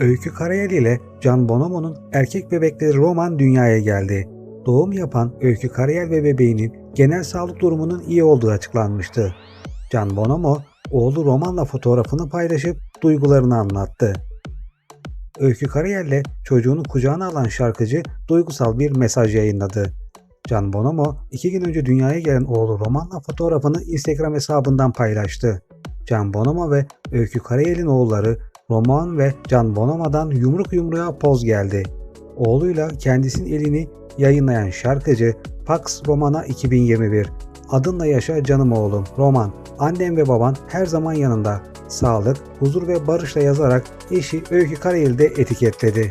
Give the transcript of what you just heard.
Öykü Karayel ile Can Bonomo'nun erkek bebekleri Roman dünyaya geldi. Doğum yapan Öykü Karayel ve bebeğinin genel sağlık durumunun iyi olduğu açıklanmıştı. Can Bonomo, oğlu Roman'la fotoğrafını paylaşıp duygularını anlattı. Öykü Karayel'le çocuğunu kucağına alan şarkıcı duygusal bir mesaj yayınladı. Can Bonomo, iki gün önce dünyaya gelen oğlu Roman'la fotoğrafını Instagram hesabından paylaştı. Can Bonomo ve Öykü Karayel'in oğulları Roman ve Can Bonomo'dan yumruk yumruğa poz geldi. Oğluyla kendisinin elini yayınlayan şarkıcı Pax Romana 2021 Adınla yaşa canım oğlum Roman. Annem ve baban her zaman yanında. Sağlık, huzur ve barışla yazarak eşi Öykü Karayel'i etiketledi.